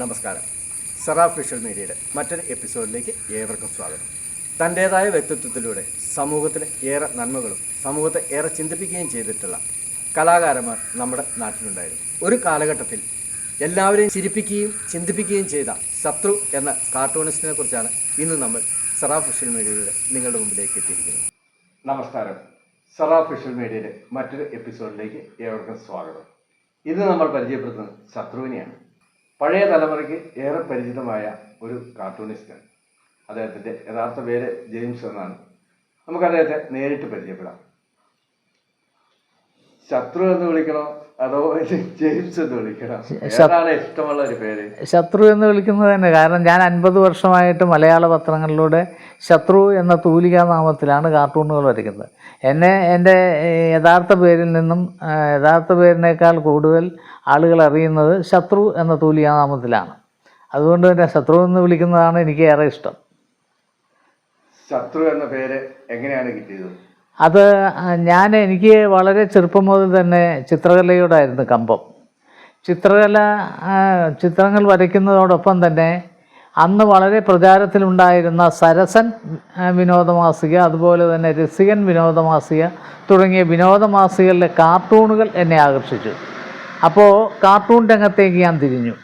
നമസ്കാരം. സെറാഫ് ഫിഷ്യൽ മീഡിയയുടെ മറ്റൊരു എപ്പിസോഡിലേക്ക് ഏവർക്കും സ്വാഗതം. തന്റേതായ വ്യക്തിത്വത്തിലൂടെ സമൂഹത്തിന് ഏറെ നന്മകളും സമൂഹത്തെ ഏറെ ചിന്തിപ്പിക്കുകയും ചെയ്തിട്ടുള്ള കലാകാരന്മാർ നമ്മുടെ നാട്ടിലുണ്ടായിരുന്നു. ഒരു കാലഘട്ടത്തിൽ എല്ലാവരെയും ചിരിപ്പിക്കുകയും ചിന്തിപ്പിക്കുകയും ചെയ്ത ശത്രു എന്ന കാർട്ടൂണിസ്റ്റിനെ കുറിച്ചാണ് ഇന്ന് നമ്മൾ സെറാഫ് ഫിഷ്യൽ മീഡിയയുടെ നിങ്ങളുടെ മുമ്പിലേക്ക് എത്തിയിരിക്കുന്നത്. നമസ്കാരം. സെറാഫ് ഫിഷ്യൽ മീഡിയയുടെ മറ്റൊരു എപ്പിസോഡിലേക്ക് ഏവർക്കും സ്വാഗതം. ഇന്ന് നമ്മൾ പരിചയപ്പെടുത്തുന്നത് ശത്രുവിനെയാണ്. പഴയ തലമുറയ്ക്ക് ഏറെ പരിചിതമായ ഒരു കാർട്ടൂണിസ്റ്റാണ്. അദ്ദേഹത്തിന്റെ യഥാർത്ഥ പേര് ജെയിംസ് എന്നാണ്. നമുക്ക് അദ്ദേഹത്തെ നേരിട്ട് പരിചയപ്പെടാം. ശത്രു എന്ന് വിളിക്കണോ? അതോ ജെയിംസ് എന്ന് വിളിക്കണം? ഏതാണ് ഇഷ്ടമുള്ള ഒരു പേര്? ശത്രു എന്ന് വിളിക്കുന്നത് തന്നെ കാരണം ഞാൻ അൻപത് വർഷമായിട്ട് മലയാള പത്രങ്ങളിലൂടെ ശത്രു എന്ന തൂലികാ നാമത്തിലാണ് കാർട്ടൂണുകൾ വരയ്ക്കുന്നത്. എന്നെ എന്റെ യഥാർത്ഥ പേരിൽ നിന്നും യഥാർത്ഥ പേരിനേക്കാൾ കൂടുതൽ ആളുകൾ അറിയുന്നത് ശത്രു എന്ന തൂലികാനാമത്തിലാണ് അതുകൊണ്ട് തന്നെ ശത്രു എന്ന് വിളിക്കുന്നതാണ് എനിക്ക് ഏറെ ഇഷ്ടം. ശത്രു എന്ന പേര് എങ്ങനെയാണ് കിട്ടിയത്? അത് ഞാൻ എനിക്ക് വളരെ ചെറുപ്പം മുതൽ തന്നെ ചിത്രകലയോടായിരുന്നു കമ്പം. ചിത്രകല ചിത്രങ്ങൾ വരയ്ക്കുന്നതോടൊപ്പം തന്നെ അന്ന് വളരെ പ്രചാരത്തിലുണ്ടായിരുന്ന സരസൻ വിനോദമാസിക അതുപോലെ തന്നെ രസികൻ വിനോദമാസിക തുടങ്ങിയ വിനോദമാസികളിലെ കാർട്ടൂണുകൾ എന്നെ ആകർഷിച്ചു. അപ്പോൾ കാർട്ടൂൺ രംഗത്തേക്ക് ഞാൻ തിരിഞ്ഞു.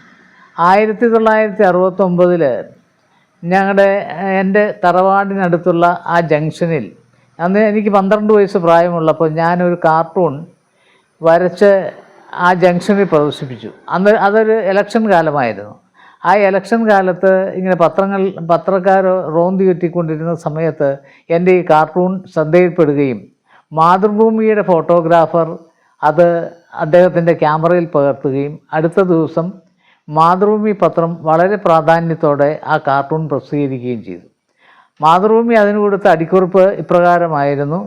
ആയിരത്തി തൊള്ളായിരത്തി അറുപത്തൊമ്പതിൽ ഞങ്ങളുടെ എന്റെ തറവാടിനടുത്തുള്ള ആ ജംഗ്ഷനിൽ അന്ന് എനിക്ക് പന്ത്രണ്ട് വയസ്സ് പ്രായമുള്ളപ്പോൾ ഞാനൊരു കാർട്ടൂൺ വരച്ച് ആ ജംഗ്ഷനിൽ പ്രദർശിപ്പിച്ചു. അന്ന് അതൊരു ഇലക്ഷൻ കാലമായിരുന്നു. ആ ഇലക്ഷൻ കാലത്ത് ഇങ്ങനെ പത്രങ്ങൾ പത്രക്കാർ റോന്തി കെട്ടിക്കൊണ്ടിരുന്ന സമയത്ത് എന്റെ ഈ കാർട്ടൂൺ ശ്രദ്ധയിൽപ്പെടുകയും മാതൃഭൂമിയുടെ ഫോട്ടോഗ്രാഫർ അത് അദ്ദേഹത്തിന്റെ ക്യാമറയിൽ പകർത്തുകയും അടുത്ത ദിവസം മാതൃഭൂമി പത്രം വളരെ പ്രാധാന്യത്തോടെ ആ കാർട്ടൂൺ പ്രസിദ്ധീകരിക്കുകയും ചെയ്തു. മാതൃഭൂമി അതിന് കൊടുത്ത അടിക്കുറിപ്പ് ഇപ്രകാരമായിരുന്നു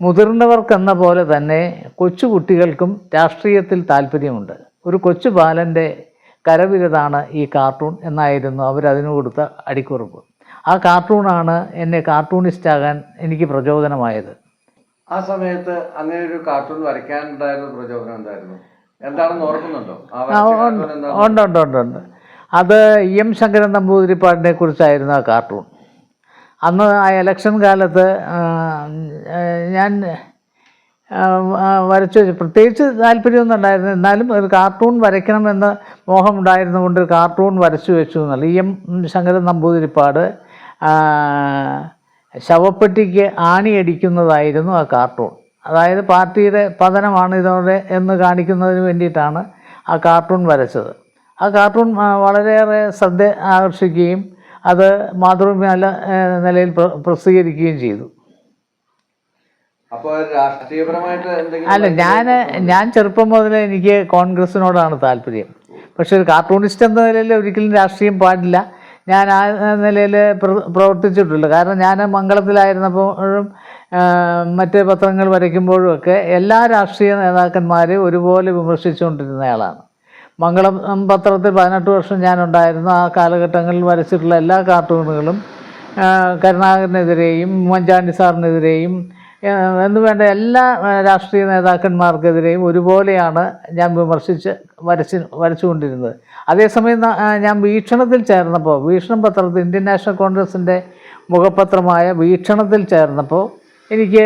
മുതിർന്നവർക്കെന്ന പോലെ തന്നെ കൊച്ചുകുട്ടികൾക്കും രാഷ്ട്രീയത്തിൽ താല്പര്യമുണ്ട്. ഒരു കൊച്ചു ബാലന്റെ കരവിരതാണ് ഈ കാർട്ടൂൺ എന്നായിരുന്നു അവരതിന് കൊടുത്ത അടിക്കുറിപ്പ്. ആ കാർട്ടൂണാണ് എന്നെ കാർട്ടൂണിസ്റ്റാകാൻ എനിക്ക് പ്രചോദനമായത്. ആ സമയത്ത് അങ്ങനെ ഒരു കാർട്ടൂൺ വരയ്ക്കാനുണ്ടായിരുന്ന പ്രചോദനം എന്തായിരുന്നു? എന്താണെന്ന് ഓർക്കുന്നുണ്ടോ? ഉണ്ട് അത് ഇ എം ശങ്കരൻ നമ്പൂതിരിപ്പാടിനെ കുറിച്ചായിരുന്നു ആ കാർട്ടൂൺ അന്ന് ആ ഇലക്ഷൻ കാലത്ത് ഞാൻ വരച്ചു വെച്ചു. പ്രത്യേകിച്ച് താല്പര്യമൊന്നും ഉണ്ടായിരുന്നു എന്നാലും ഒരു കാർട്ടൂൺ വരയ്ക്കണമെന്ന് മോഹമുണ്ടായിരുന്നുകൊണ്ട് ഒരു കാർട്ടൂൺ വരച്ചു വെച്ചു. എന്നല്ല ഇ എം ശങ്കരൻ നമ്പൂതിരിപ്പാട് ശവപ്പെട്ടിക്ക് ആണിയടിക്കുന്നതായിരുന്നു ആ കാർട്ടൂൺ അതായത് പാർട്ടിയുടെ പതനമാണ് ഇതോടെ എന്ന് കാണിക്കുന്നതിന് വേണ്ടിയിട്ടാണ് ആ കാർട്ടൂൺ വരച്ചത്. ആ കാർട്ടൂൺ വളരെയേറെ ശ്രദ്ധ ആകർഷിക്കുകയും അത് മാതൃഭൂമി നല്ല നിലയിൽ പ്ര- പ്രസിദ്ധീകരിക്കുകയും ചെയ്തു. അപ്പോൾ രാഷ്ട്രീയപരമായിട്ട് എന്തെങ്കിലും അല്ല ഞാൻ ഞാൻ ചെറുപ്പം മുതലേ എനിക്ക് കോൺഗ്രസിനോടാണ് താല്പര്യം. പക്ഷേ ഒരു കാർട്ടൂണിസ്റ്റ് എന്ന നിലയിൽ ഒരിക്കലും രാഷ്ട്രീയം പാടില്ല. ഞാൻ ആ നിലയിൽ പ്രവർത്തിച്ചിട്ടുണ്ട് കാരണം ഞാൻ മംഗളത്തിലായിരുന്നപ്പോഴും മറ്റ് പത്രങ്ങൾ വരയ്ക്കുമ്പോഴും ഒക്കെ എല്ലാ രാഷ്ട്രീയ നേതാക്കന്മാരെയും ഒരുപോലെ വിമർശിച്ചുകൊണ്ടിരുന്നയാളാണ് മംഗളം പത്രത്തിൽ പതിനെട്ട് വർഷം ഞാനുണ്ടായിരുന്നു ആ കാലഘട്ടങ്ങളിൽ വരച്ചിട്ടുള്ള എല്ലാ കാർട്ടൂണുകളും കരുണാകരനെതിരെയും ഉമ്മൻചാണ്ടി സാറിനെതിരെയും എന്ന് വേണ്ട എല്ലാ രാഷ്ട്രീയ നേതാക്കന്മാർക്കെതിരെയും ഒരുപോലെയാണ് ഞാൻ വിമർശിച്ച് വരച്ച് വരച്ചുകൊണ്ടിരുന്നത്. അതേസമയം ഞാൻ വീക്ഷണത്തിൽ ചേർന്നപ്പോൾ വീക്ഷണം പത്രത്തിൽ ഇന്ത്യൻ നാഷണൽ കോൺഗ്രസിന്റെ മുഖപത്രമായ വീക്ഷണത്തിൽ ചേർന്നപ്പോൾ എനിക്ക്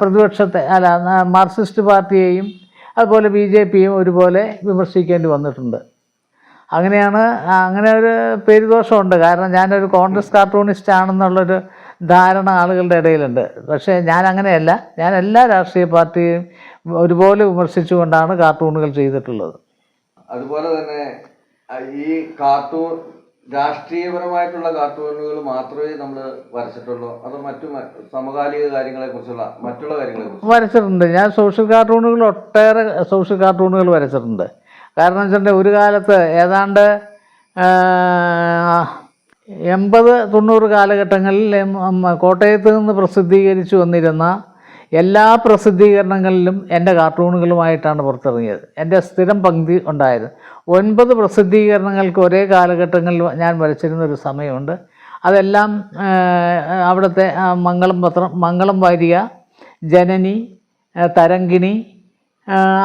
പ്രതിപക്ഷത്തെ അല്ല മാർക്സിസ്റ്റ് പാർട്ടിയെയും അതുപോലെ ബി ജെ പിയും ഒരുപോലെ വിമർശിക്കേണ്ടി വന്നിട്ടുണ്ട്. അങ്ങനെയാണ് അങ്ങനെ ഒരു പേരുദോഷമുണ്ട്. കാരണം ഞാനൊരു കോൺഗ്രസ് കാർട്ടൂണിസ്റ്റ് ആണെന്നുള്ളൊരു ധാരണ ആളുകളുടെ ഇടയിലുണ്ട്. പക്ഷേ ഞാൻ അങ്ങനെയല്ല. ഞാൻ എല്ലാ രാഷ്ട്രീയ പാർട്ടിയും ഒരുപോലെ വിമർശിച്ചുകൊണ്ടാണ് കാർട്ടൂണുകൾ ചെയ്തിട്ടുള്ളത്. അതുപോലെ തന്നെ ഈ കാർട്ടൂൺ രാഷ്ട്രീയപരമായിട്ടുള്ള കാർട്ടൂണുകൾ മാത്രമേ നമ്മൾ വരച്ചിട്ടുള്ളൂ. അത് മറ്റു സമകാലിക കാര്യങ്ങളെ കുറിച്ചുള്ള മറ്റുള്ള കാര്യങ്ങളെ വരച്ചിട്ടുണ്ട്. ഞാൻ സോഷ്യൽ കാർട്ടൂണുകൾ ഒട്ടേറെ സോഷ്യൽ കാർട്ടൂണുകൾ വരച്ചിട്ടുണ്ട്. കാരണം വെച്ചിട്ടുണ്ടെങ്കിൽ ഒരു കാലത്ത് ഏതാണ്ട് എൺപത് തൊണ്ണൂറ് കാലഘട്ടങ്ങളിൽ കോട്ടയത്ത് നിന്ന് പ്രസിദ്ധീകരിച്ചു വന്നിരുന്ന എല്ലാ പ്രസിദ്ധീകരണങ്ങളിലും എന്റെ കാർട്ടൂണുകളുമായിട്ടാണ് പുറത്തിറങ്ങിയത്. എന്റെ സ്ഥിരം പങ്ക്തി ഉണ്ടായത്. ഒൻപത് പ്രസിദ്ധീകരണങ്ങൾക്ക് ഒരേ കാലഘട്ടങ്ങളിൽ ഞാൻ വരച്ചിരുന്ന ഒരു സമയമുണ്ട്. അതെല്ലാം അവിടുത്തെ മംഗളം പത്രം മംഗളം വാരിക ജനനി തരങ്കിണി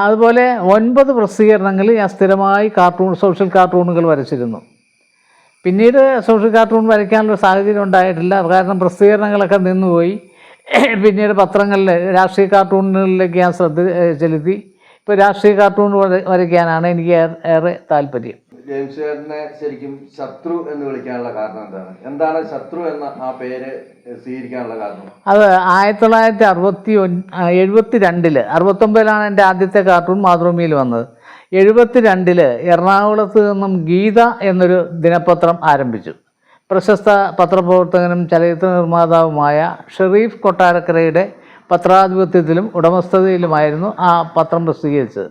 അതുപോലെ ഒൻപത് പ്രസിദ്ധീകരണങ്ങളിൽ ഞാൻ സ്ഥിരമായി കാർട്ടൂൺ സോഷ്യൽ കാർട്ടൂണുകൾ വരച്ചിരുന്നു. പിന്നീട് സോഷ്യൽ കാർട്ടൂൺ വരയ്ക്കാനുള്ള സാഹചര്യം ഉണ്ടായിട്ടില്ല. കാരണം പ്രസിദ്ധീകരണങ്ങളൊക്കെ നിന്നുപോയി. പിന്നീട് പത്രങ്ങളിൽ രാഷ്ട്രീയ കാർട്ടൂണുകളിലേക്ക് ഞാൻ ശ്രദ്ധ ചെലുത്തി. ഇപ്പോൾ രാഷ്ട്രീയ കാർട്ടൂൺ വരയ്ക്കാനാണ് എനിക്ക് ഏറെ- ഏറെ താല്പര്യം. ജെയിംസ് ചേട്ടനെ ശരിക്കും ശത്രു എന്ന് വിളിക്കാനുള്ള കാരണം എന്താണ്? എന്താണ് ശത്രു എന്ന ആ പേര് സ്വീകരിക്കാനുള്ള കാരണം? അത് ആയിരത്തി തൊള്ളായിരത്തി അറുപത്തി ഒൻ എഴുപത്തി രണ്ടിൽ അറുപത്തൊമ്പതിലാണ് എന്റെ ആദ്യത്തെ കാർട്ടൂൺ മാതൃഭൂമിയിൽ വന്നത്. എഴുപത്തി രണ്ടിൽ എറണാകുളത്ത് നിന്നും ഗീത എന്നൊരു ദിനപത്രം ആരംഭിച്ചു. പ്രശസ്ത പത്രപ്രവർത്തകനും ചലച്ചിത്ര നിർമ്മാതാവുമായ ഷെറീഫ് കൊട്ടാരക്കരയുടെ പത്രാധിപത്യത്തിലും ഉടമസ്ഥതയിലുമായിരുന്നു ആ പത്രം പ്രസിദ്ധീകരിച്ചത്.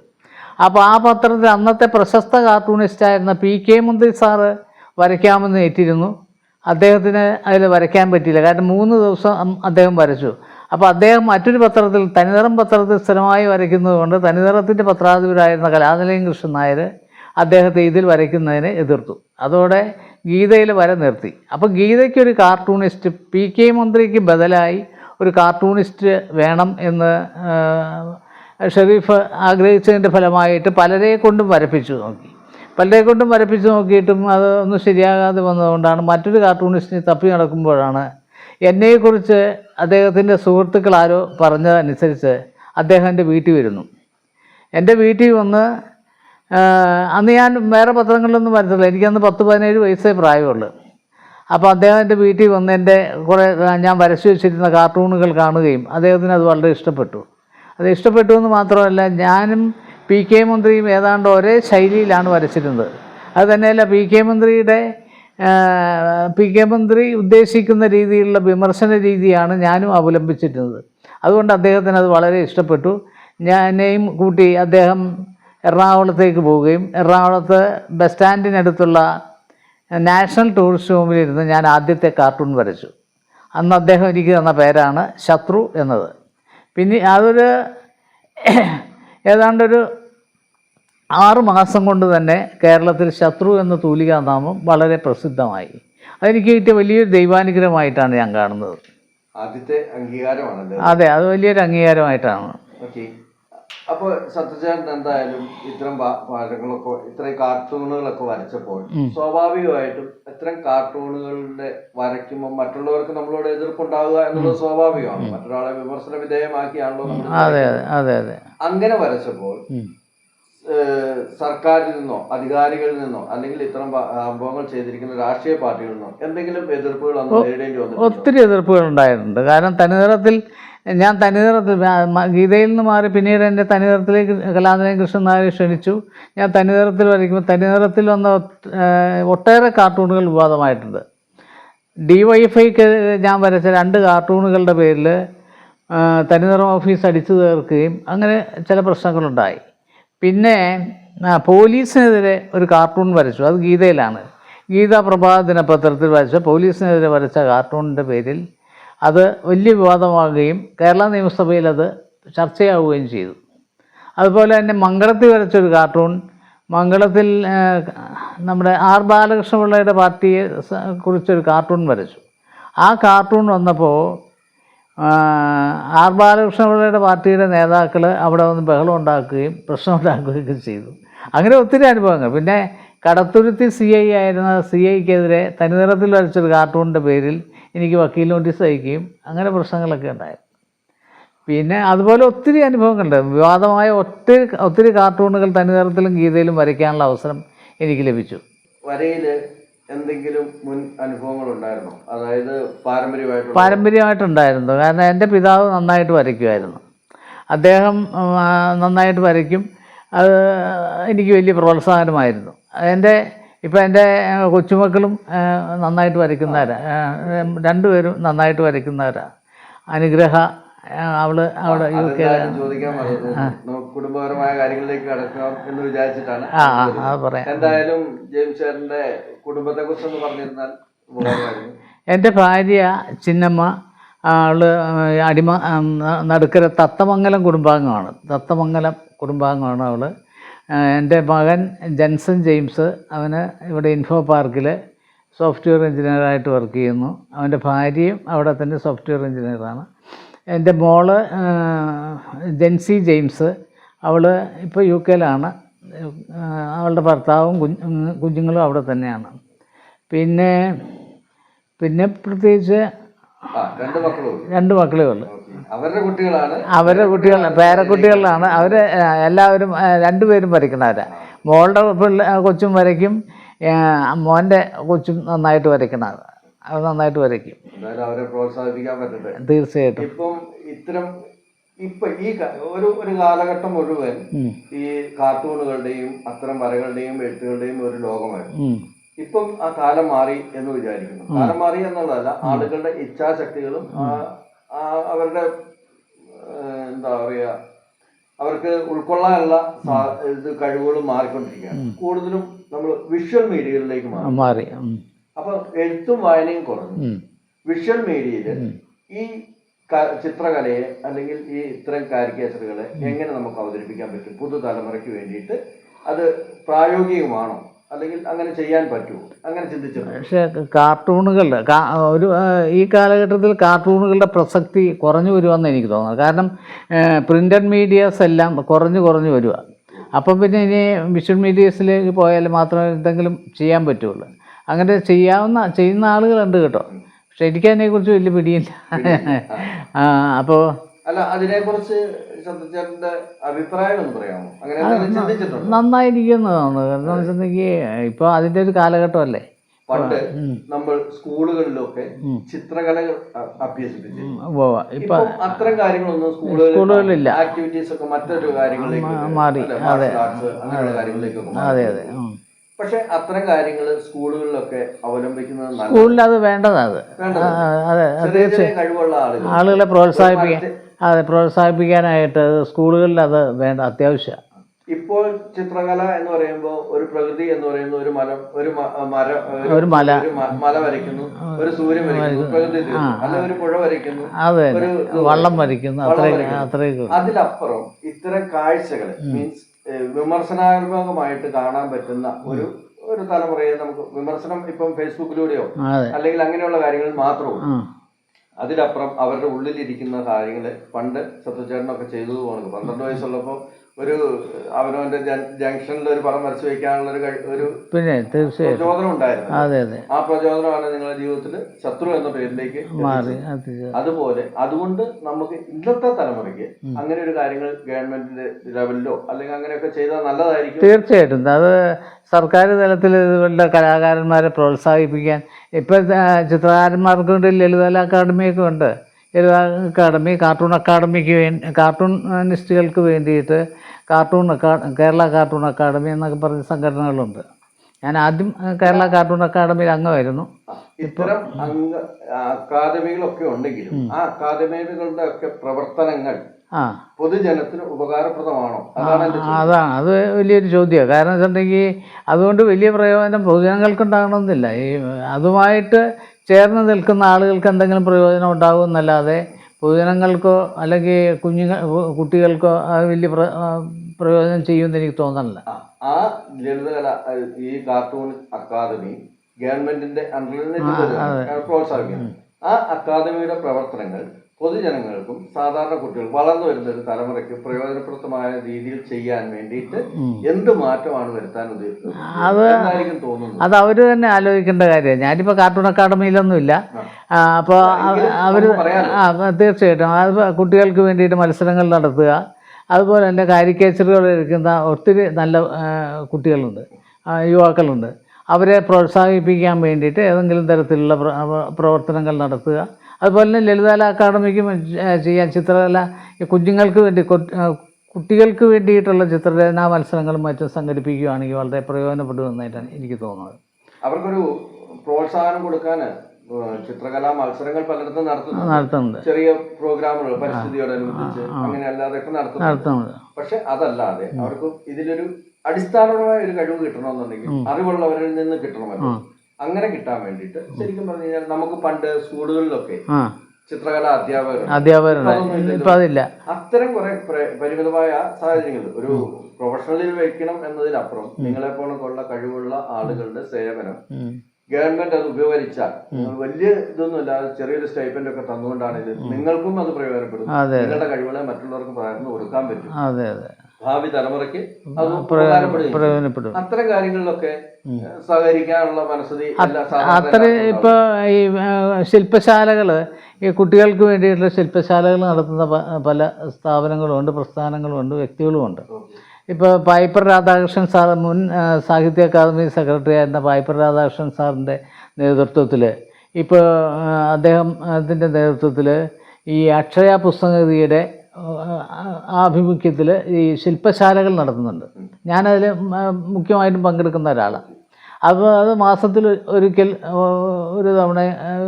അപ്പോൾ ആ പത്രത്തിൽ അന്നത്തെ പ്രശസ്ത കാർട്ടൂണിസ്റ്റായിരുന്ന പി കെ മുന്തിരി സാറ് വരയ്ക്കാമെന്ന് ഏറ്റിരുന്നു. അദ്ദേഹത്തിന് അതിൽ വരയ്ക്കാൻ പറ്റിയില്ല. കാരണം മൂന്ന് ദിവസം അദ്ദേഹം വരച്ചു. അപ്പോൾ അദ്ദേഹം മറ്റൊരു പത്രത്തിൽ തനിനിറം പത്രത്തിൽ സ്ഥിരമായി വരയ്ക്കുന്നത് കൊണ്ട് തനിനിറത്തിന്റെ പത്രാധിപരായിരുന്ന കലാനിലയം കൃഷ്ണൻ നായർ അദ്ദേഹത്തെ ഇതിൽ വരയ്ക്കുന്നതിനെ എതിർത്തു. അതോടെ ഗീതയിൽ വര നിർത്തി. അപ്പോൾ ഗീതയ്ക്കൊരു കാർട്ടൂണിസ്റ്റ് പി കെ മന്ത്രിക്ക് ബദലായി ഒരു കാർട്ടൂണിസ്റ്റ് വേണം എന്ന് ഷെരീഫ് ആഗ്രഹിച്ചതിന്റെ ഫലമായിട്ട് പലരെ കൊണ്ടും വരപ്പിച്ചു നോക്കി. പലരെ കൊണ്ടും വരപ്പിച്ച് നോക്കിയിട്ടും അത് ഒന്നും ശരിയാകാതെ വന്നതുകൊണ്ടാണ് മറ്റൊരു കാർട്ടൂണിസ്റ്റിനെ തപ്പി നടക്കുമ്പോഴാണ് എന്നെക്കുറിച്ച് അദ്ദേഹത്തിന്റെ സുഹൃത്തുക്കൾ ആരോ പറഞ്ഞതനുസരിച്ച് അദ്ദേഹം എന്റെ വീട്ടിൽ വരുന്നു. എന്റെ വീട്ടിൽ വന്ന് അന്ന് ഞാൻ വേറെ പത്രങ്ങളിലൊന്നും വരത്തില്ല. എനിക്കന്ന് പത്ത് പതിനേഴ് വയസ്സേ പ്രായമുള്ളൂ. അപ്പോൾ അദ്ദേഹം എന്റെ വീട്ടിൽ വന്ന് എന്റെ കുറേ ഞാൻ വരച്ചു വെച്ചിരുന്ന കാർട്ടൂണുകൾ കാണുകയും അദ്ദേഹത്തിന് അത് വളരെ ഇഷ്ടപ്പെട്ടു. അത് ഇഷ്ടപ്പെട്ടു എന്ന് മാത്രമല്ല ഞാനും പി കെ മന്ത്രിയും ഏതാണ്ട് ഒരേ ശൈലിയിലാണ് വരച്ചിരുന്നത്. അത് തന്നെയല്ല പി കെ മന്ത്രിയുടെ പി കെ മന്ത്രി ഉദ്ദേശിക്കുന്ന രീതിയിലുള്ള വിമർശന രീതിയാണ് ഞാനും അവലംബിച്ചിരുന്നത്. അതുകൊണ്ട് അദ്ദേഹത്തിന് അത് വളരെ ഇഷ്ടപ്പെട്ടു. ഞാനെയും കൂട്ടി അദ്ദേഹം എറണാകുളത്തേക്ക് പോവുകയും എറണാകുളത്ത് ബസ് സ്റ്റാൻഡിനടുത്തുള്ള നാഷണൽ ടൂറിസ്റ്റ് ഹോമിലിരുന്ന് ഞാൻ ആദ്യത്തെ കാർട്ടൂൺ വരച്ചു. അന്ന് അദ്ദേഹം എനിക്ക് തന്ന പേരാണ് ശത്രു എന്നത്. പിന്നെ അതൊരു ഏതാണ്ടൊരു ആറ് മാസം കൊണ്ട് തന്നെ കേരളത്തിൽ ശത്രു എന്ന തൂലികാനാമം വളരെ പ്രസിദ്ധമായി. അതെനിക്ക് കിട്ടിയ വലിയൊരു ദൈവാനുഗ്രഹമായിട്ടാണ് ഞാൻ കാണുന്നത്. ആദ്യത്തെ അംഗീകാരമാണല്ലോ? അതെ അത് വലിയൊരു അംഗീകാരമായിട്ടാണ്. അപ്പോൾ സത്യചേട്ടൻ എന്തായാലും ഇത്തരം പാഠങ്ങളൊക്കെ ഇത്രയും കാർട്ടൂണുകളൊക്കെ വരച്ചപ്പോൾ സ്വാഭാവികമായിട്ടും ഇത്തരം കാർട്ടൂണുകളുടെ വരയ്ക്കുമ്പോൾ മറ്റുള്ളവർക്ക് നമ്മളോട് എതിർപ്പുണ്ടാവുക എന്നുള്ളത് സ്വാഭാവികമാണ്. മറ്റൊരാളെ വിമർശന വിധേയമാക്കിയാണല്ലോ അതെ അതെ അതെ അങ്ങനെ വരച്ചപ്പോൾ സർക്കാരിൽ നിന്നോ അധികാരികളിൽ നിന്നോ അല്ലെങ്കിൽ ഇത്തരം സംഭവങ്ങൾ ചെയ്തിരിക്കുന്ന രാഷ്ട്രീയ പാർട്ടികളിൽ നിന്നോ എന്തെങ്കിലും എതിർപ്പുകൾ അന്ന് നേരിടേണ്ടി ഒത്തിരി എതിർപ്പുകൾ ഉണ്ടായിട്ടുണ്ട്. കാരണം തനിനിറത്തിൽ ഞാൻ തനിനിറത്തിൽ ഗീതയിൽ നിന്ന് മാറി പിന്നീട് എന്റെ തനിനിറത്തിലേക്ക് കലാനിലയം കൃഷ്ണൻ നായരെ ക്ഷണിച്ചു. ഞാൻ തനിനിറത്തിൽ വരയ്ക്കുമ്പോൾ തനിനിറത്തിൽ വന്ന ഒട്ടേറെ കാർട്ടൂണുകൾ വിവാദമായിട്ടുണ്ട്. ഡി വൈ ഞാൻ വരച്ച രണ്ട് കാർട്ടൂണുകളുടെ പേരിൽ തനിനിറം ഓഫീസ് അടിച്ചു തീർക്കുകയും അങ്ങനെ ചില പ്രശ്നങ്ങളുണ്ടായി. പിന്നെ പോലീസിനെതിരെ ഒരു കാർട്ടൂൺ വരച്ചു. അത് ഗീതയിലാണ്. ഗീത പ്രഭാത ദിനപത്രത്തിൽ വരച്ച പോലീസിനെതിരെ വരച്ച കാർട്ടൂണിന്റെ പേരിൽ അത് വലിയ വിവാദമാകുകയും കേരള നിയമസഭയിൽ അത് ചർച്ചയാവുകയും ചെയ്തു. അതുപോലെ തന്നെ മംഗളത്തിൽ വരച്ചൊരു കാർട്ടൂൺ മംഗളത്തിൽ നമ്മുടെ ആർ ബാലകൃഷ്ണപിള്ളയുടെ പാർട്ടിയെ കുറിച്ചൊരു കാർട്ടൂൺ വരച്ചു. ആ കാർട്ടൂൺ വന്നപ്പോൾ ആർ ബാലകൃഷ്ണപിള്ളയുടെ പാർട്ടിയുടെ നേതാക്കൾ അവിടെ വന്ന് ബഹളം ഉണ്ടാക്കുകയും പ്രശ്നം ഉണ്ടാക്കുകയൊക്കെ ചെയ്തു. അങ്ങനെ ഒത്തിരി അനുഭവങ്ങൾ. പിന്നെ കടത്തുരുത്തി സി ഐ ആയിരുന്ന സി ഐക്കെതിരെ തനിനിറത്തിൽ വരച്ചൊരു കാർട്ടൂണിന്റെ പേരിൽ എനിക്ക് വക്കീൽ നോട്ടീസ് അയക്കുകയും അങ്ങനെ പ്രശ്നങ്ങളൊക്കെ ഉണ്ടായി. പിന്നെ അതുപോലെ ഒത്തിരി അനുഭവങ്ങളുണ്ട്. വിവാദമായ ഒത്തിരി ഒത്തിരി കാർട്ടൂണുകൾ തനിനിറത്തിലും ഗീതയിലും വരയ്ക്കാനുള്ള അവസരം എനിക്ക് ലഭിച്ചു. വരയിൽ എന്തെങ്കിലും മുൻ അനുഭവങ്ങൾ ഉണ്ടായിരുന്നോ അതായത് പാരമ്പര്യമായിട്ട് പാരമ്പര്യമായിട്ടുണ്ടായിരുന്നു. കാരണം എന്റെ പിതാവ് നന്നായിട്ട് വരയ്ക്കുമായിരുന്നു. അദ്ദേഹം നന്നായിട്ട് വരയ്ക്കും. അത് എനിക്ക് വലിയ പ്രോത്സാഹനമായിരുന്നു. എന്റെ ഇപ്പം എന്റെ കൊച്ചുമക്കളും നന്നായിട്ട് വരയ്ക്കുന്നവരാണ് രണ്ടുപേരും നന്നായിട്ട് വരയ്ക്കുന്നവരാണ് അനുഗ്രഹ അവൾ അവിടെ യു കെ കുടുംബപരമായ കാര്യങ്ങളിലേക്ക് കടക്കാം എന്ന് വിചാരിച്ചിട്ടാണ് ആ പറയാം. എന്തായാലും ജെയിംസ് ചേട്ടന്റെ കുടുംബത്തെ കുറിച്ചൊന്ന് പറഞ്ഞിരുന്നാൽ എന്റെ എന്റെ ഭാര്യ ചിന്നമ്മ ആൾ അടിമ നടുക്കര തത്തമംഗലം കുടുംബാംഗമാണ്. തത്തമംഗലം കുടുംബാംഗമാണ് അവൾ. എന്റെ മകൻ ജെൻസൺ ജെയിംസ് അവന് ഇവിടെ ഇൻഫോ പാർക്കിൽ സോഫ്റ്റ്വെയർ എഞ്ചിനീയറായിട്ട് വർക്ക് ചെയ്യുന്നു. അവന്റെ ഭാര്യയും അവിടെ തന്നെ സോഫ്റ്റ്വെയർ എഞ്ചിനീയറാണ്. എന്റെ മോൾ ജെൻസി ജെയിംസ്. അവൾ ഇപ്പോൾ യു കെയിലാണ്. അവളുടെ ഭർത്താവും കുഞ്ഞ് കുഞ്ഞുങ്ങളും അവിടെ തന്നെയാണ്. പിന്നെ പിന്നെ പ്രത്യേകിച്ച് രണ്ട് മക്കളും ഉള്ളൂ. അവരുടെ കുട്ടികളാണ്? അവരുടെ കുട്ടികൾ പേരക്കുട്ടികളിലാണ് അവർ എല്ലാവരും രണ്ടുപേരും വരയ്ക്കുന്നവരാണ് മോളുടെ പിള്ള കൊച്ചും വരയ്ക്കും മോന്റെ കൊച്ചും നന്നായിട്ട് വരയ്ക്കണത് അവർ നന്നായിട്ട് വരയ്ക്കും. അവരെ പ്രോത്സാഹിപ്പിക്കാൻ പറ്റട്ടെ. തീർച്ചയായിട്ടും. ഇപ്പം ഇത്തരം ഇപ്പൊ ഈ ഒരു ഒരു കാലഘട്ടം മുഴുവൻ ഈ കാർട്ടൂണുകളുടെയും അത്തരം വരകളുടെയും എഴുത്തുകളുടെയും ഒരു ലോകമായിരുന്നു. ഇപ്പം ആ കാലം മാറി എന്ന് വിചാരിക്കുന്നു. കാലം മാറി എന്നുള്ളതല്ല ആളുകളുടെ ഇച്ഛാശക്തികളും അവരുടെ എന്താ പറയാ അവർക്ക് ഉൾക്കൊള്ളാനുള്ള ഇത് കഴിവുകളും മാറിക്കൊണ്ടിരിക്കുകയാണ്. കൂടുതലും നമ്മൾ വിഷ്വൽ മീഡിയകളിലേക്ക് മാറി. അപ്പൊ എഴുത്തും വായനയും കുറഞ്ഞു. വിഷ്വൽ മീഡിയയിൽ ഈ ചിത്രകലയെ അല്ലെങ്കിൽ ഈ ഇത്തരം കാരിക്കേച്ചറുകളെ എങ്ങനെ നമുക്ക് അവതരിപ്പിക്കാൻ പറ്റും? പുതുതലമുറയ്ക്ക് വേണ്ടിയിട്ട് അത് പ്രായോഗികമാണോ? അല്ലെങ്കിൽ അങ്ങനെ ചെയ്യാൻ പറ്റുമോ? അങ്ങനെ ചിന്തിച്ചു പക്ഷേ കാർട്ടൂണുകൾ ഒരു ഈ കാലഘട്ടത്തിൽ കാർട്ടൂണുകളുടെ പ്രസക്തി കുറഞ്ഞു വരുമെന്ന് എനിക്ക് തോന്നുന്നു. കാരണം പ്രിന്റഡ് മീഡിയസ് എല്ലാം കുറഞ്ഞു കുറഞ്ഞു വരിക അപ്പം പിന്നെ ഇനി വിഷ്വൽ മീഡിയസിലേക്ക് പോയാൽ മാത്രമേ എന്തെങ്കിലും ചെയ്യാൻ പറ്റുള്ളൂ. അങ്ങനെ ചെയ്യാവുന്ന ചെയ്യുന്ന ആളുകളുണ്ട് കേട്ടോ. പക്ഷെ എനിക്ക് അതിനെക്കുറിച്ച് വലിയ പിടിയില്ല. ആ, അപ്പോൾ അല്ല അതിനെക്കുറിച്ച് ശ്രദ്ധിച്ചേട്ടന്റെ അഭിപ്രായം ഒന്ന് പറയാമോ? അങ്ങനെ നന്നായിരിക്കുന്നു കാരണം വെച്ചിട്ടുണ്ടെങ്കിൽ ഇപ്പോൾ അതിന്റെ ഒരു കാലഘട്ടമല്ലേ? പണ്ട് നമ്മൾ സ്കൂളുകളിലൊക്കെ ചിത്രകലകൾ അഭ്യസിപ്പിച്ചു. ഇപ്പം അത്തരം കാര്യങ്ങളൊന്നും സ്കൂളുകളിൽ. ആക്ടിവിറ്റീസ് ഒക്കെ മറ്റൊരു കാര്യങ്ങളിലേക്ക് മാറി. അതെ. അതെ. പക്ഷെ അത്തരം കാര്യങ്ങൾ സ്കൂളുകളിലൊക്കെ അവലംബിക്കുന്നത് സ്കൂളിൽ അത് വേണ്ടതാണ് അത്. ആളുകൾ ആളുകളെ. പ്രോത്സാഹിപ്പിക്കാൻ അതെ പ്രോത്സാഹിപ്പിക്കാനായിട്ട് സ്കൂളുകളിൽ അത് വേണ്ട അത്യാവശ്യമാണ്. ഇപ്പോൾ ചിത്രകല എന്ന് പറയുമ്പോൾ ഒരു പ്രകൃതി എന്ന് പറയുന്ന ഒരു മല ഒരു മരം മര ഒരു മല. മല വരയ്ക്കുന്നു ഒരു സൂര്യൻ വരയ്ക്കുന്നു പ്രകൃതി അല്ല ഒരു പുഴ വരയ്ക്കുന്നു അതെ ഒരു വള്ളം വരയ്ക്കുന്നു അത്രയും. അതിലപ്പുറം ഇത്തരം കാഴ്ചകൾ മീൻസ് വിമർശനാത്മകമായിട്ട് കാണാൻ പറ്റുന്ന ഒരു ഒരു തലമുറയെ നമുക്ക് വിമർശനം ഇപ്പം ഫേസ്ബുക്കിലൂടെയോ അല്ലെങ്കിൽ അങ്ങനെയുള്ള കാര്യങ്ങളിൽ മാത്രവും അതിലപ്പുറം അവരുടെ ഉള്ളിലിരിക്കുന്ന കാര്യങ്ങൾ പണ്ട് സത്യചേട്ടനൊക്കെ ചെയ്തു പോകുന്നത് പന്ത്രണ്ട് വയസ്സുള്ളപ്പോൾ ഒരു അവനവന്റെ ജംഗ്ഷനിൽ ഒരു പടം വരച്ചു വെക്കാനുള്ള ഒരു ഒരു പിന്നെ തീർച്ചയായും പ്രചോദനം ഉണ്ടായിരുന്നു. അതെ അതെ. ആ പ്രചോദനമാണ് നിങ്ങളുടെ ജീവിതത്തിൽ ശത്രു എന്ന പേരിലേക്ക് മാറി. അതുപോലെ അതുകൊണ്ട് നമുക്ക് ഇന്നത്തെ തലമുറയ്ക്ക് അങ്ങനെ ഒരു കാര്യങ്ങൾ ഗവൺമെന്റിന്റെ ലെവലിലോ അല്ലെങ്കിൽ അങ്ങനെയൊക്കെ ചെയ്താൽ നല്ലതായിരിക്കും. തീർച്ചയായിട്ടും. അത് സർക്കാർ തലത്തിൽ ഇതുപോലുള്ള കലാകാരന്മാരെ പ്രോത്സാഹിപ്പിക്കാൻ ഇപ്പം ചിത്രകാരന്മാർക്ക് വേണ്ടി ലളിതകല അക്കാദമിയൊക്കെ ഉണ്ട്. ലളിത അക്കാദമി കാർട്ടൂൺ അക്കാദമിക്ക് വേണ്ടി കാർട്ടൂണിസ്റ്റുകൾക്ക് വേണ്ടിയിട്ട് കാർട്ടൂൺ കേരള കാർട്ടൂൺ അക്കാദമി എന്നൊക്കെ പറഞ്ഞ സംഘടനകളുണ്ട്. ഞാൻ ആദ്യം കേരള കാർട്ടൂൺ അക്കാദമിയിൽ അംഗമായിരുന്നു. ഇത്തരം അംഗ അക്കാദമികളൊക്കെ ഉണ്ടെങ്കിലും ആ അക്കാദമികളുടെ ഒക്കെ പ്രവർത്തനങ്ങൾ ആ. പൊതുജനത്തിന് ഉപകാരപ്രദമാണോ? അതാണ് അതാണ്. അത് വലിയൊരു ചോദ്യമാണ് കാരണം വെച്ചിട്ടുണ്ടെങ്കിൽ അതുകൊണ്ട് വലിയ പ്രയോജനം പൊതുജനങ്ങൾക്ക് ഉണ്ടാകണമെന്നില്ല ഈ അതുമായിട്ട് ചേർന്ന് നിൽക്കുന്ന ആളുകൾക്ക് എന്തെങ്കിലും പ്രയോജനം ഉണ്ടാകുമെന്നല്ലാതെ പൊതുജനങ്ങൾക്കോ അല്ലെങ്കിൽ കുഞ്ഞുങ്ങൾ കുട്ടികൾക്കോ അത് വലിയ പ്രയോജനം ചെയ്യുമെന്ന് എനിക്ക് തോന്നുന്നില്ല ആ, ലളിതകല ഈ കാർട്ടൂൺ അക്കാദമി ഗവൺമെന്റിന്റെ അണ്ടറിൽ പ്രോത്സാഹിപ്പിക്കുന്നു ആ അക്കാദമിയുടെ പ്രവർത്തനങ്ങൾ പൊതുജനങ്ങൾക്കും സാധാരണ കുട്ടികൾക്കും വളർന്നു വരുന്ന ഒരു തലമുറയ്ക്ക് പ്രയോജനപ്രദമായ രീതിയിൽ ചെയ്യാൻ വേണ്ടിയിട്ട് എന്ത് മാറ്റമാണ് വരുത്താൻ ഉദ്ദേശിച്ചത്? തോന്നുന്നത്? അത് അവർ തന്നെ ആലോചിക്കേണ്ട കാര്യമാണ്. ഞാനിപ്പോൾ കാർട്ടൂൺ അക്കാദമിയിലൊന്നുമില്ല അപ്പോൾ അവർ തീർച്ചയായിട്ടും. അത് കുട്ടികൾക്ക് വേണ്ടിയിട്ട് മത്സരങ്ങൾ നടത്തുക. അതുപോലെ തന്നെ കാരിക്കേച്ചറുകൾ എടുക്കുന്ന ഒത്തിരി നല്ല കുട്ടികളുണ്ട്. യുവാക്കളുണ്ട്. അവരെ പ്രോത്സാഹിപ്പിക്കാൻ വേണ്ടിയിട്ട് ഏതെങ്കിലും തരത്തിലുള്ള പ്രവർത്തനങ്ങൾ നടത്തുക. അതുപോലെ തന്നെ ലളിതകല അക്കാദമിക്കും ചെയ്യാൻ ചിത്രകല കുഞ്ഞുങ്ങൾക്ക് വേണ്ടി കുട്ടികൾക്ക് വേണ്ടിയിട്ടുള്ള ചിത്രരചനാ മത്സരങ്ങളും മറ്റും സംഘടിപ്പിക്കുകയാണെങ്കിൽ വളരെ പ്രയോജനപ്പെടുമെന്നായിട്ടാണ് എനിക്ക് തോന്നുന്നത്. അവർക്കൊരു പ്രോത്സാഹനം കൊടുക്കാൻ ചിത്രകലാ മത്സരങ്ങൾ പലയിടത്തും നടത്തുന്നു നടത്തുന്നുണ്ട്. ചെറിയ പ്രോഗ്രാമുകൾ പരിസ്ഥിതിയോടനുബന്ധിച്ച് അങ്ങനെ അല്ലാതെയൊക്കെ നടത്തുന്നു നടത്തുന്നത് പക്ഷെ അതല്ലാതെ അവർക്ക് ഇതിലൊരു അടിസ്ഥാനപരമായ ഒരു കഴിവ് കിട്ടണമെന്നുണ്ടെങ്കിൽ അറിവുള്ളവരിൽ നിന്ന് കിട്ടണമല്ലോ അങ്ങനെ കിട്ടാൻ വേണ്ടിയിട്ട് ശരിക്കും പറഞ്ഞു കഴിഞ്ഞാൽ നമുക്ക് പണ്ട് സ്കൂളുകളിലൊക്കെ ചിത്രകല അധ്യാപകർ അധ്യാപകരുണ്ട്. അതില്ല. അത്തരം കുറെ പരിമിതമായ സാഹചര്യങ്ങൾ ഒരു പ്രൊഫഷണലിൽ വയ്ക്കണം എന്നതിനപ്പുറം നിങ്ങളെ പോലുള്ള കഴിവുള്ള ആളുകളുടെ സേവനം. ഗവൺമെന്റ് അത് ഉപകരിച്ചാൽ വലിയ ഇതൊന്നും ഇല്ലാതെ ചെറിയൊരു സ്റ്റൈപ്പൻഡ് ഒക്കെ തന്നുകൊണ്ടാണ് ഇത്. നിങ്ങൾക്കും അത് പ്രയോജനപ്പെടും. നിങ്ങളുടെ കഴിവുകളെ മറ്റുള്ളവർക്ക് പകർന്നു കൊടുക്കാൻ പറ്റും. അതെ അതെ. ഭാവി തലമുറയ്ക്ക് അത്. പ്രയോജനപ്പെടും. അത്തരം കാര്യങ്ങളിലൊക്കെ സഹകരിക്കാനുള്ള സാധാരണ അത്ര ഇപ്പോൾ ഈ ശില്പശാലകൾ ശില്പശാലകൾ ഈ കുട്ടികൾക്ക് വേണ്ടിയിട്ടുള്ള ശില്പശാലകൾ നടത്തുന്ന ഉണ്ട് പല സ്ഥാപനങ്ങളുമുണ്ട് പ്രസ്ഥാനങ്ങളുമുണ്ട് വ്യക്തികളുമുണ്ട്. ഇപ്പോൾ പായ്പർ രാധാകൃഷ്ണൻ സാർ മുൻ സാഹിത്യ അക്കാദമി സെക്രട്ടറി ആയിരുന്ന പായ്പർ രാധാകൃഷ്ണൻ സാറിന്റെ നേതൃത്വത്തിൽ ഇപ്പോൾ അദ്ദേഹം അതിന്റെ നേതൃത്വത്തിൽ ഈ അക്ഷയ പുസ്തകതിയുടെ ആഭിമുഖ്യത്തിൽ ഈ ശില്പശാലകൾ നടത്തുന്നുണ്ട്. ഞാനതിൽ മുഖ്യമായിട്ടും പങ്കെടുക്കുന്ന ഒരാളാണ് അപ്പോൾ അത് മാസത്തിൽ ഒരിക്കൽ ഒരു തവണ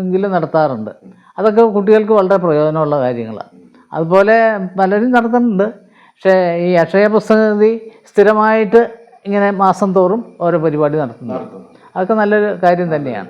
എങ്കിലും നടത്താറുണ്ട്. അതൊക്കെ കുട്ടികൾക്ക് വളരെ പ്രയോജനമുള്ള കാര്യങ്ങളാണ് അതുപോലെ പലരും നടത്തുന്നുണ്ട്. പക്ഷേ ഈ അക്ഷയ പുസ്തകതി സ്ഥിരമായിട്ട് ഇങ്ങനെ മാസം തോറും ഓരോ പരിപാടി നടത്തുന്നുണ്ട്. അതൊക്കെ നല്ലൊരു കാര്യം തന്നെയാണ്.